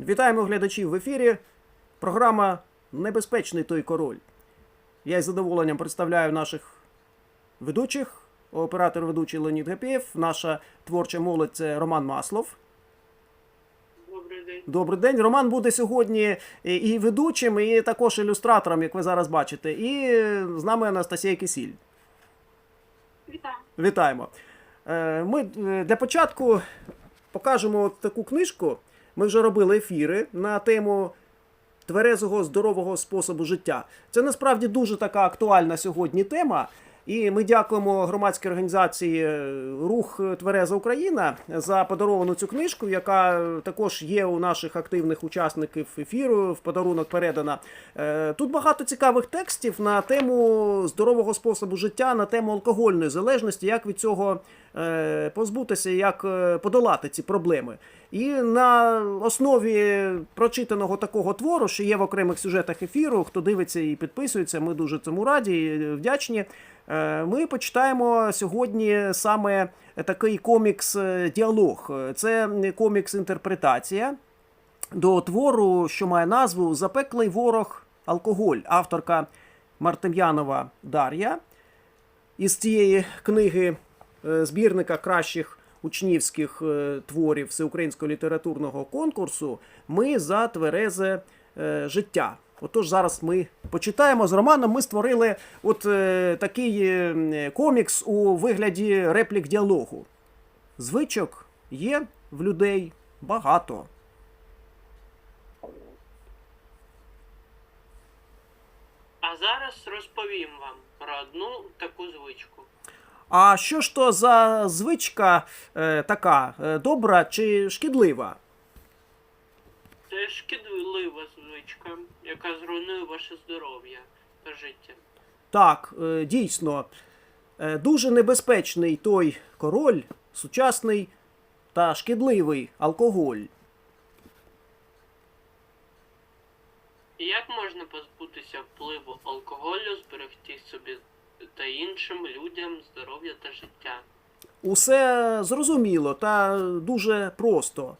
Вітаємо глядачів в ефірі. Програма Небезпечний той король. Я із задоволенням представляю наших ведучих. Оператор ведучий Леонід Гапєєв. Наша творча молодь це Роман Маслов. Добрий день. Добрий день. Роман буде сьогодні і- ведучим, і також ілюстратором, як ви зараз бачите. І з нами Анастасія Кисіль. Вітаю. Вітаємо. Е, Ми е, для початку покажемо таку книжку. Ми вже робили ефіри на тему тверезого здорового способу життя. Це насправді дуже така актуальна сьогодні тема. І ми дякуємо громадській організації е, Рух Твереза Україна за подаровану цю книжку, яка також є у наших активних учасників ефіру. В подарунок передана. Е, Тут багато цікавих текстів на тему здорового способу життя, на тему алкогольної залежності, як від цього позбутися, як е, подолати ці проблеми. І на основі прочитаного такого твору, що є в окремих сюжетах ефіру, хто дивиться і підписується, ми дуже цьому раді і вдячні. Е, Ми почитаємо сьогодні саме такий комікс-діалог. Це комікс-інтерпретація до твору, що має назву Запеклий ворог алкоголь, авторка Мартем'янова Дар'я. Із цієї книги е, збірника кращих учнівських е, творів всеукраїнського літературного конкурсу Ми за тверезе е, життя. Отож, зараз ми почитаємо з Романом. Ми створили от е, такий е, комікс у вигляді реплік діалогу. Звичок є в людей багато. А зараз розповім вам про одну таку звичку. А що ж то за звичка е, така е, добра чи шкідлива? Це шкідлива звичка, яка зруйнує ваше здоров'я та життя. Так, е, дійсно, е, дуже небезпечний той король, сучасний та шкідливий алкоголь. І як можна позбутися впливу алкоголю, зберегти собі та іншим людям здоров'я та життя? Усе зрозуміло та дуже просто.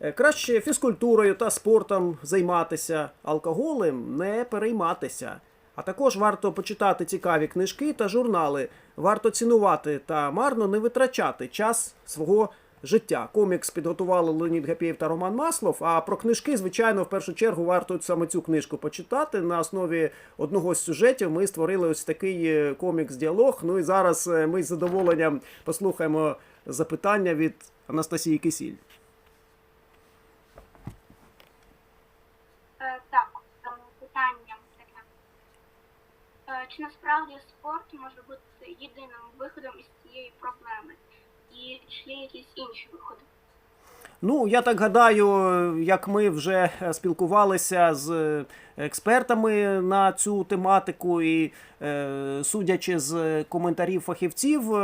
Е, Краще фізкультурою та спортом займатися, алкоголем не перейматися. А також варто почитати цікаві книжки та журнали. Варто цінувати та марно не витрачати час свого життя. Комікс підготували Леонід Гапєєв та Роман Маслов. А про книжки, звичайно, в першу чергу варто саме цю книжку почитати. На основі одного з сюжетів ми створили ось такий е, комікс-діалог. Ну і зараз е, ми з задоволенням послухаємо запитання від Анастасії Кисіль. Е, Чи насправді спорт може бути єдиним виходом із цієї проблеми? Чи є якісь інші виходи? Ну, я так гадаю, як ми вже е, спілкувалися з е, експертами на цю тематику, і е, судячи з коментарів фахівців,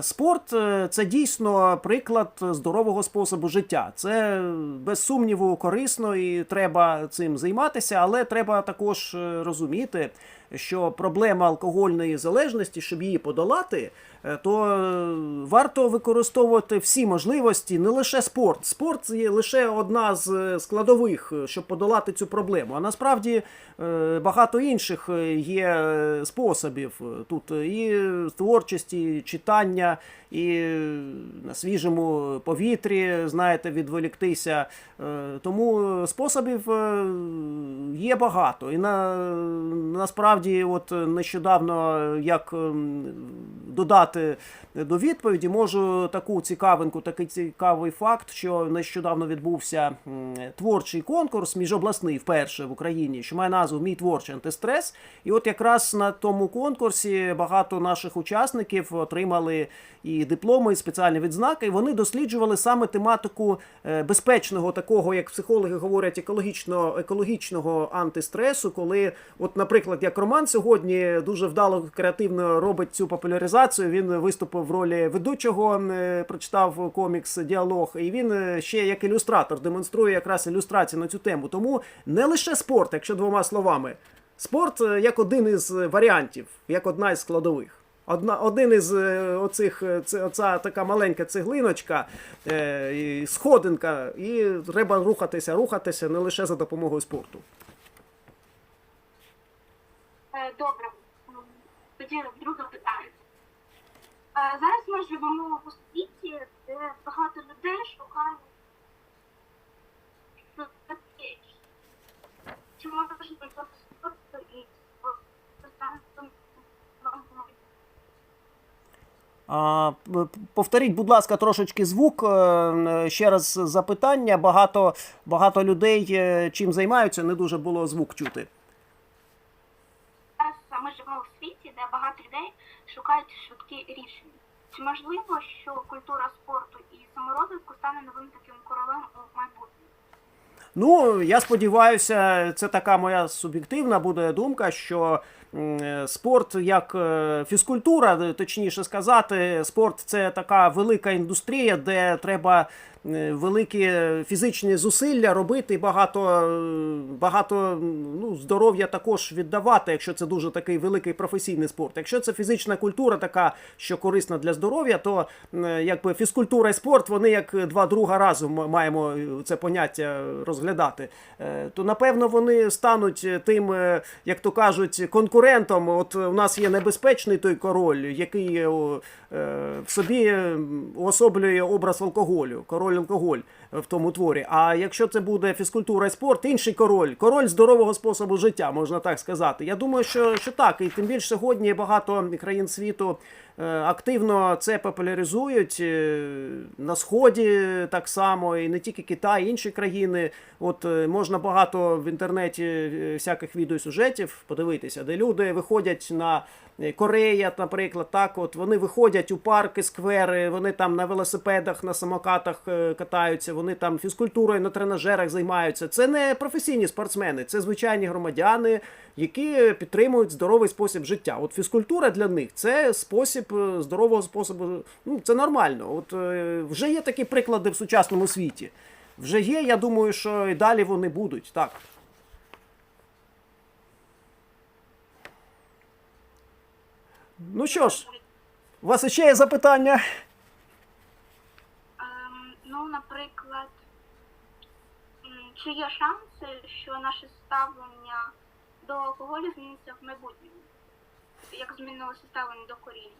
спорт це дійсно приклад здорового способу життя. Це без сумніву корисно і треба цим займатися, але треба також розуміти, що проблема алкогольної залежності, щоб її подолати, то е, варто використовувати всі можливості, не лише спорт. Спорт є лише одна з е, складових, е, щоб подолати цю проблему. А насправді е, багато інших е, є е, способів. Тут і творчості, і читання, і е, на свіжому повітрі, знаєте, відволіктися. Е, Тому способів е, є багато. І на, насправді, от нещодавно, як ем, додати до відповіді, можу таку цікавинку, такий цікавий факт, що нещодавно відбувся творчий конкурс міжобласний вперше в Україні, що має назву Мій творчий антистрес. І от якраз на тому конкурсі багато наших учасників отримали і дипломи, і спеціальні відзнаки. І вони досліджували саме тематику е, безпечного такого, як психологи говорять, екологічно, екологічного антистресу, коли, от, наприклад, як Роман сьогодні дуже вдало креативно робить цю популяризацію. Він виступив в ролі ведучого, е, прочитав комікс діалог, і він е, ще як ілюстратор демонструє якраз ілюстрації на цю тему. Тому не лише спорт, якщо двома словами. Спорт е, як один із варіантів, як одна із складових. Одна, один із оцих, це, оця така маленька цеглиночка, е, сходинка, і треба рухатися, рухатися не лише за допомогою спорту. Добре, тоді друге питання. Зараз ми живемо у світі, де багато людей шукають. Чи можна і? А, повторіть, будь ласка, трошечки звук. е, Ще раз запитання. Багато, багато людей е, чим займаються, не дуже було звук чути. Зараз ми живемо у світі, де багато людей шукають швидкі рішення. Чи можливо, що культура спорту і саморозвитку стане новим таким королем у майбутньому? Ну, я сподіваюся, це така моя суб'єктивна буде думка, що спорт як е, фізкультура, е, точніше сказати, спорт це така велика індустрія, де треба е, великі фізичні зусилля робити, багато, е, багато ну, здоров'я також віддавати, якщо це дуже такий великий професійний спорт. Якщо це фізична культура, така, що корисна для здоров'я, то е, якби фізкультура і спорт, вони як два друга разом маємо е, це поняття розглядати. Е, То напевно вони стануть е, тим, е, як то кажуть, конкурентом. От у нас є небезпечний той король, який е, е, в собі е, уособлює образ алкоголю, король алкоголь е, в тому творі. А якщо це буде фізкультура і спорт, інший король, король здорового способу життя, можна так сказати. Я думаю, що, що так, і тим більше сьогодні багато країн світу активно це популяризують е, на сході так само, і не тільки Китай, інші країни. От е, можна багато в інтернеті е, всяких відеосюжетів подивитися, де люди виходять на е, Корея, наприклад, так от вони виходять у парки, сквери, вони там на велосипедах, на самокатах е, катаються, вони там фізкультурою на тренажерах займаються. Це не професійні спортсмени, це звичайні громадяни, які підтримують здоровий спосіб життя. От фізкультура для них це спосіб е, здорового способу. Ну це нормально. От е, вже є такі приклади в сучасному світі. Вже є, я думаю, що і далі вони будуть. Так. Ну що ж, у вас ще є запитання? Ем, ну, наприклад, чи є шанси, що наше ставлення до алкоголю зміниться в майбутньому? Як змінилося ставлення до коріння?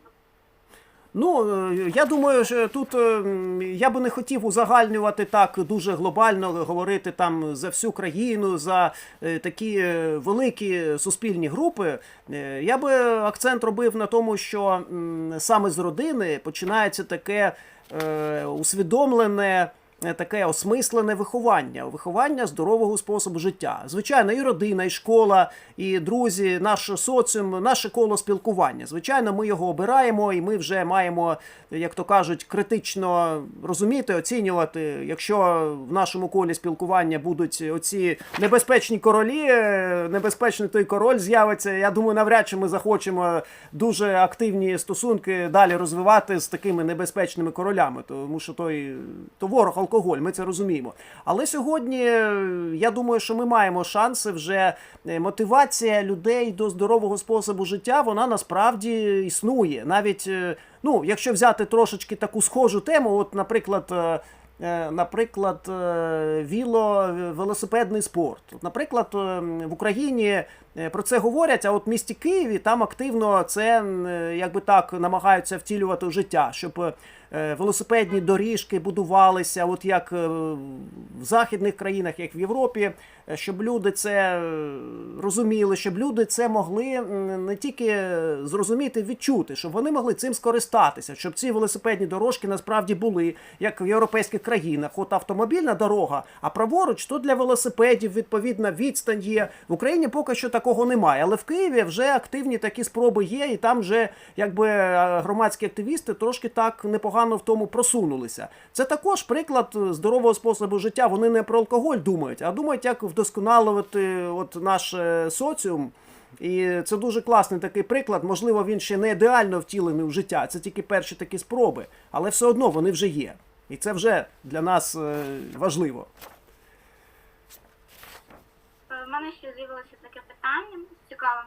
Ну, е, я думаю, що тут е, я би не хотів узагальнювати так дуже глобально, говорити там за всю країну, за е, такі е, великі суспільні групи. Е, Я би акцент робив на тому, що саме з родини починається таке е, усвідомлене. Е, Таке осмислене виховання, виховання здорового способу життя. Звичайно, і родина, і школа, і друзі, наш соціум, наше коло спілкування. Звичайно, ми його обираємо, і ми вже маємо, як то кажуть, критично розуміти, оцінювати. Якщо в нашому колі спілкування будуть оці небезпечні королі, е, небезпечний той король з'явиться. Я думаю, навряд чи ми захочемо дуже активні стосунки далі розвивати з такими небезпечними королями, тому що той то ворог алкоголь, ми це розуміємо. Але сьогодні е, я думаю, що ми маємо шанси вже е, мотивація людей до здорового способу життя, вона насправді існує. Навіть е, ну, якщо взяти трошечки таку схожу тему, от, наприклад. Наприклад, віло велосипедний спорт. Наприклад, в Україні про це говорять, а от в місті Києві там активно це якби так намагаються втілювати в життя, щоб велосипедні доріжки будувалися, от як е, в західних країнах, як в Європі, е, щоб люди це е, розуміли, щоб люди це могли не тільки зрозуміти, відчути, щоб вони могли цим скористатися, щоб ці велосипедні дорожки насправді були, як в європейських країнах. От автомобільна дорога, а праворуч то для велосипедів відповідна відстань є. В Україні поки що такого немає, але в Києві вже активні такі спроби є, і там вже якби е, громадські активісти трошки так непогано в тому просунулися. Це також приклад е, здорового способу життя. Вони не про алкоголь думають, а думають, як вдосконалювати от наш е, соціум. І це дуже класний такий приклад. Можливо, він ще не ідеально втілений в життя. Це тільки перші такі спроби, але все одно вони вже є. І це вже для нас е, важливо. У мене ще з'явилося таке питання цікаве.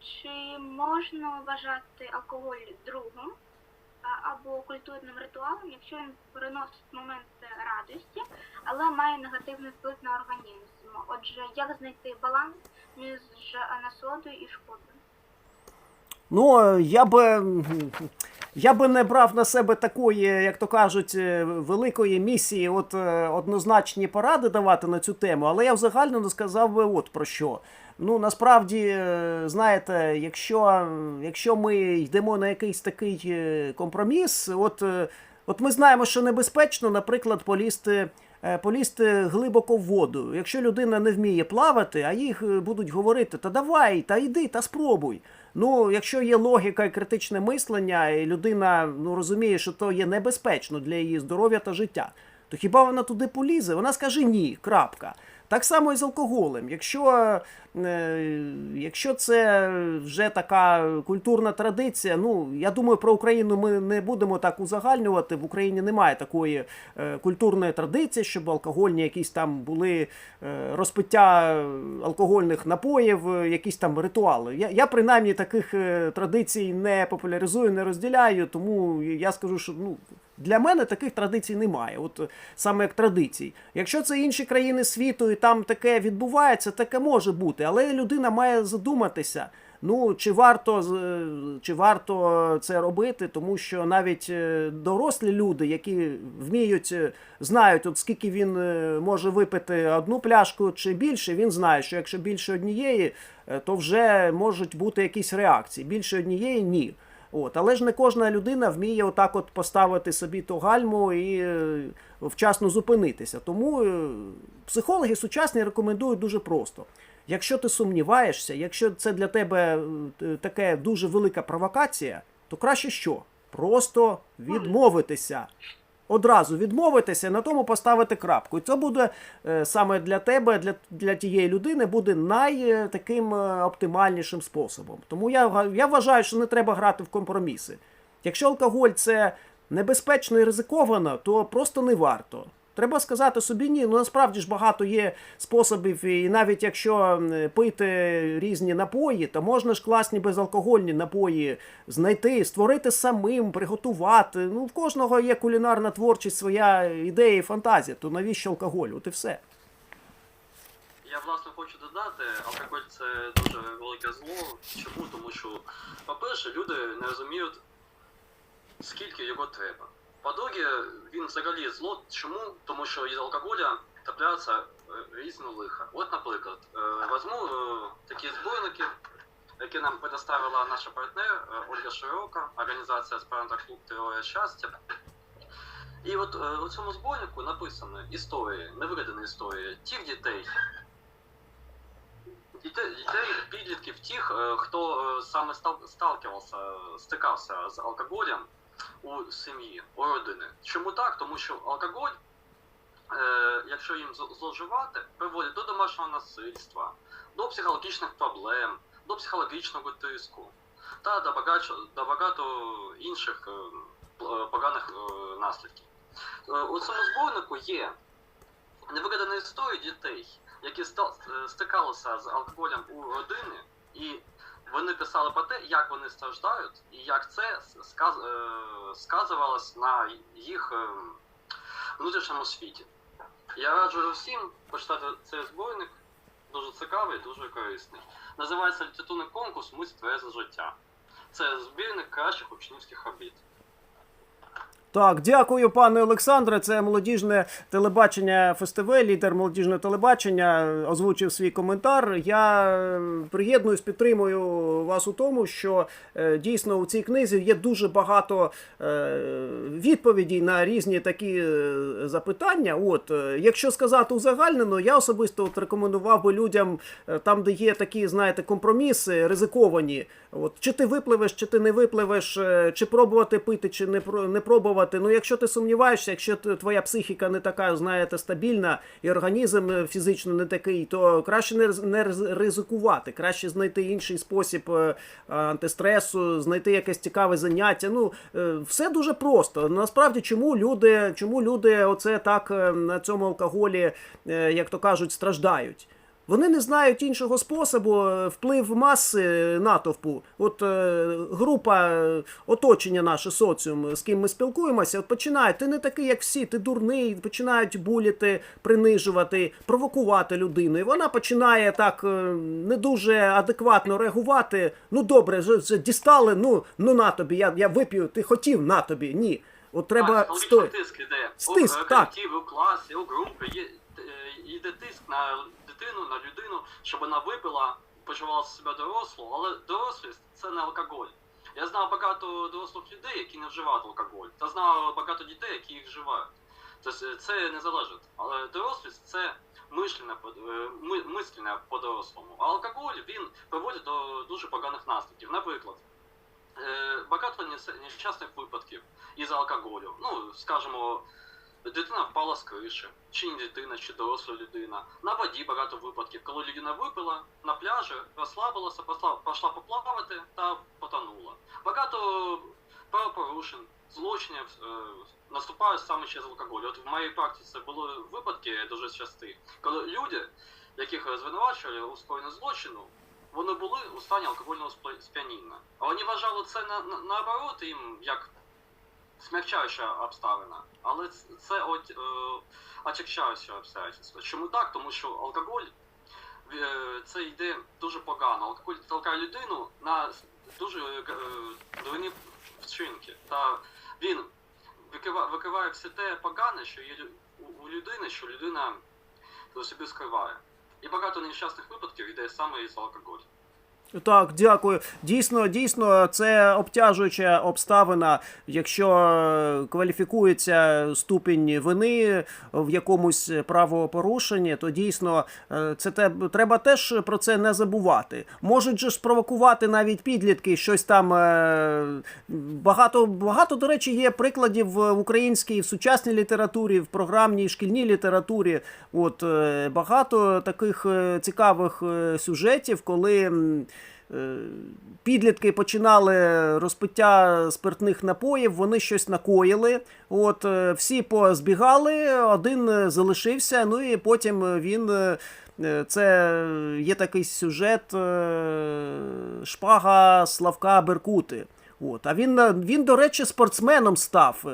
Чи можна вважати алкоголь другом або культурним ритуалом, якщо він приносить момент радості, але має негативний вплив на організм? Отже, як знайти баланс між насолодою і шкодою? Ну, е, я би. Я би не брав на себе такої, як то кажуть, е, великої місії, от е, однозначні поради давати на цю тему, але я взагалі сказав би от про що. Ну, насправді, е, знаєте, якщо, якщо ми йдемо на якийсь такий е, компроміс, от, е, от ми знаємо, що небезпечно, наприклад, полізти полізти глибоко в воду. Якщо людина не вміє плавати, а їх будуть говорити, та давай, та йди, та спробуй. Ну, якщо є логіка і критичне мислення, і людина ну, розуміє, що то є небезпечно для її здоров'я та життя, то хіба вона туди полізе? Вона скаже ні. Крапка. Так само і з алкоголем. Якщо, е, якщо це вже така культурна традиція, ну я думаю, про Україну ми не будемо так узагальнювати. В Україні немає такої е, культурної традиції, щоб алкогольні якісь там були е, розпиття алкогольних напоїв, якісь там ритуали. Я, я принаймні таких традицій не популяризую, не розділяю, тому я скажу, що ну. Для мене таких традицій немає, от е, саме як традицій. Якщо це інші країни світу і там таке відбувається, таке може бути, але людина має задуматися. Ну чи варто е, чи варто це робити, тому що навіть е, дорослі люди, які вміють, знають, от скільки він може випити одну пляшку чи більше, він знає, що якщо більше однієї, то вже можуть бути якісь реакції. Більше однієї ні. От, але ж не кожна людина вміє отак от поставити собі ту гальму і е, вчасно зупинитися. Тому е, психологи сучасні рекомендують дуже просто. Якщо ти сумніваєшся, якщо це для тебе е, таке дуже велика провокація, то краще що? Просто відмовитися. Одразу відмовитися, на тому поставити крапку. І це буде е, саме для тебе, для, для тієї людини, буде найтаким е, оптимальнішим способом. Тому я, я вважаю, що не треба грати в компроміси. Якщо алкоголь це небезпечно і ризиковано, то просто не варто. Треба сказати собі ні. Ну насправді ж багато є способів, і навіть якщо пити різні напої, то можна ж класні безалкогольні напої знайти, створити самим, приготувати. Ну, в кожного є кулінарна творчість, своя ідея і фантазія. То навіщо алкоголь? От і все. Я власне хочу додати, алкоголь це дуже велике зло. Чому? Тому що, по-перше, люди не розуміють, скільки його треба. По-друге, він взагалі зло. Чому? Тому що із алкоголя трапляються е, різні лиха. От, наприклад, е, візьму е, такі зборники, які нам предоставила наша партнер Ольга Широка, організація Спаранта Клуб Теорія щастя. І от у цьому зборнику написано історії, невигадані історії тих дітей, дітей, підлітків, тих, хто саме сталкивався, стикався з алкоголем у сім'ї, у родини. Чому так? Тому що алкоголь, е, якщо їм зл- зловживати, приводить до домашнього насильства, до психологічних проблем, до психологічного тиску та до багато, до багато інших е, поганих е, наслідків. Е, У цьому зборнику є невигадані історії дітей, які е, стикалися з алкоголем у родині, і вони писали про те, як вони страждають, і як це сказ, е, сказувалось на їх е, внутрішньому світі. Я раджу всім почитати цей зборник, дуже цікавий, дуже корисний. Називається літературний конкурс Мисль тверезе життя. Це збірник кращих учнівських робіт. Так, дякую, пане Олександре. Це молодіжне телебачення фестиваль, лідер молодіжного телебачення озвучив свій коментар. Я е, приєднуюсь, підтримую вас у тому, що е, дійсно у цій книзі є дуже багато е, відповідей на різні такі е, запитання. От, е, якщо сказати узагальнено, я особисто от рекомендував би людям е, там, де є такі, знаєте, компроміси ризиковані. От, чи ти випливеш, чи ти не випливеш, е, чи пробувати пити, чи не, про- не. Ну, якщо ти сумніваєшся, якщо твоя психіка не така, знаєте, стабільна, і організм е, фізично не такий, то краще не, не ризикувати, краще знайти інший спосіб е, антистресу, знайти якесь цікаве заняття. Ну, е, все дуже просто. Насправді, чому люди, чому люди оце так е, на цьому алкоголі, е, як то кажуть, страждають? Вони не знають іншого способу е, вплив маси натовпу. От е, група е, оточення наше соціум, з ким ми спілкуємося, от починають, ти не такий, як всі, ти дурний, починають буліти, принижувати, провокувати людину. І вона починає так е, не дуже адекватно реагувати. Ну добре, вже, вже дістали, ну, ну на тобі, я, я вип'ю, ти хотів, на тобі. Ні. От треба психологічний стой. тиск іде. Стиск, у е, так. у класі, у групи. Є, е, йде тиск на дитину, на людину, щоб вона випила, почувала себе дорослу, але дорослість це не алкоголь. Я знав багато дорослих людей, які не вживають алкоголь, та знав багато дітей, які їх вживають. Тобто це не залежить. Але дорослість це мишлене, по- е, ми- мислене по-дорослому. А алкоголь він приводить до дуже поганих наслідків. Наприклад, е, багато нещасних випадків із алкоголю. Ну, скажімо, дитина впала з криші, чи не дитина, чи доросла людина. На воді багато випадків, коли людина випила на пляжі, розслабилася, пішла поплавати та потонула. Багато правопорушень, злочинів е, наступають саме через алкоголь. От в моїй практиці були випадки дуже часті, коли люди, яких звинувачували у скоєнні злочину, вони були у стані алкогольного сп'яніння. А вони вважали це на, на, наоборот їм як смягчаюча обставина. Але це от, е, отягчаюче обстоятельство. Чому так? Тому що алкоголь е, це йде дуже погано. Алкоголь толкає людину на дуже е, дурні вчинки. Та він викива- викриває все те погане, що є у- людини, що людина у собі скриває. І багато нещасних випадків йде саме із алкоголю. Так, дякую. Дійсно, дійсно, це обтяжуюча обставина, якщо е, кваліфікується ступінь вини в якомусь правопорушенні, то дійсно е, це те, треба теж про це не забувати. Можуть же спровокувати навіть підлітки, щось там е, багато, багато, до речі, є прикладів в українській в сучасній літературі, в програмній шкільній літературі. От багато таких цікавих сюжетів, коли. Е, Підлітки починали розпиття спиртних напоїв, вони щось накоїли. От е, всі позбігали, один залишився. Ну і потім він е, це є такий сюжет шпага Славка Беркути. От, а він, він, до речі, спортсменом став.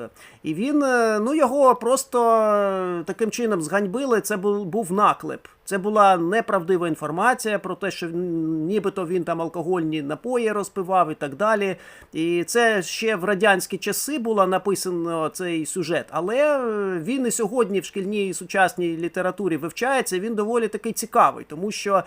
І він, е, ну, його просто е, таким чином зганьбили. Це був, наклеп. Це була неправдива інформація про те, що нібито він там алкогольні напої розпивав і так далі. І це ще в радянські часи було написано цей сюжет. Але е, він і сьогодні в шкільній сучасній літературі вивчається. Він доволі такий цікавий, тому що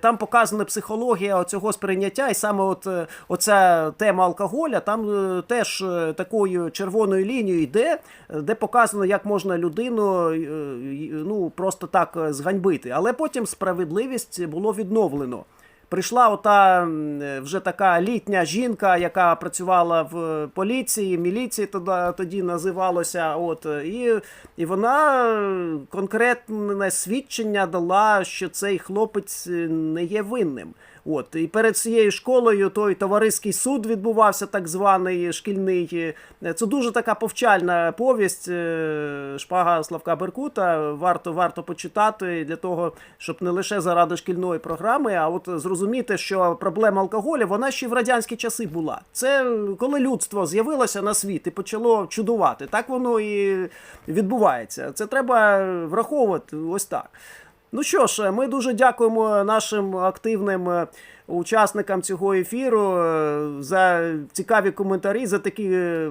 там показана психологія цього сприйняття, і саме от оця тема алкоголя, там теж такою червоною лінією йде, е, де показано, як можна людину е, й- ну просто так е, зганьбити. Але потім справедливість було відновлено. Прийшла ота е, вже така літня жінка, яка працювала в поліції, міліції тоді, називалося. От, і, і вона е, конкретне свідчення дала, що цей хлопець е, не є винним. От, і перед цією школою той товариський суд відбувався, так званий шкільний. Це дуже така повчальна повість шпага Славка Беркута. Варто, варто почитати для того, щоб не лише заради шкільної програми, а от зрозуміти, що проблема алкоголю вона ще в радянські часи була. Це е, коли людство з'явилося на світ і почало чудувати. Так воно і відбувається. Це треба враховувати ось так. Ну що ж, ми дуже дякуємо нашим активним е, учасникам цього ефіру е, за цікаві коментарі, за такі е,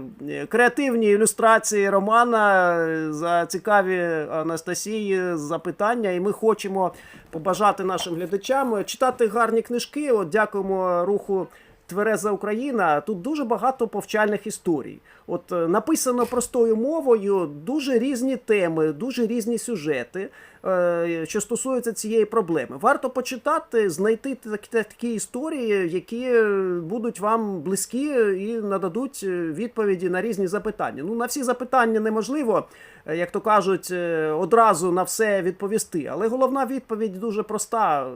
креативні ілюстрації Романа, за цікаві Анастасії запитання. І ми хочемо побажати нашим глядачам читати гарні книжки. От дякуємо руху. Твереза Україна, тут дуже багато повчальних історій. От е, написано простою мовою, дуже різні теми, дуже різні сюжети, е, що стосуються цієї проблеми. Варто почитати, знайти такі, такі історії, які е, будуть вам близькі і нададуть відповіді на різні запитання. Ну, на всі запитання неможливо, як то кажуть, одразу на все відповісти. Але головна відповідь дуже проста.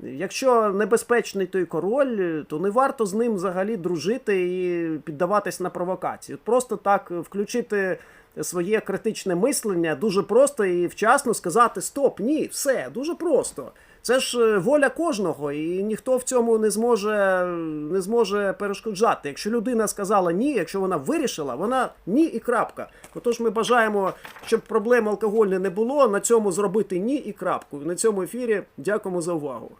Якщо небезпечний той король, то не варто з ним взагалі дружити і піддаватись на провокації. Просто так включити своє критичне мислення дуже просто і вчасно сказати стоп, ні, все дуже просто. Це ж е, воля кожного, і ніхто в цьому не зможе, не зможе перешкоджати. Якщо людина сказала ні, якщо вона вирішила, вона ні і крапка. Отож, ми бажаємо, щоб проблем алкогольної не було. На цьому зробити ні і крапку. На цьому ефірі дякуємо за увагу.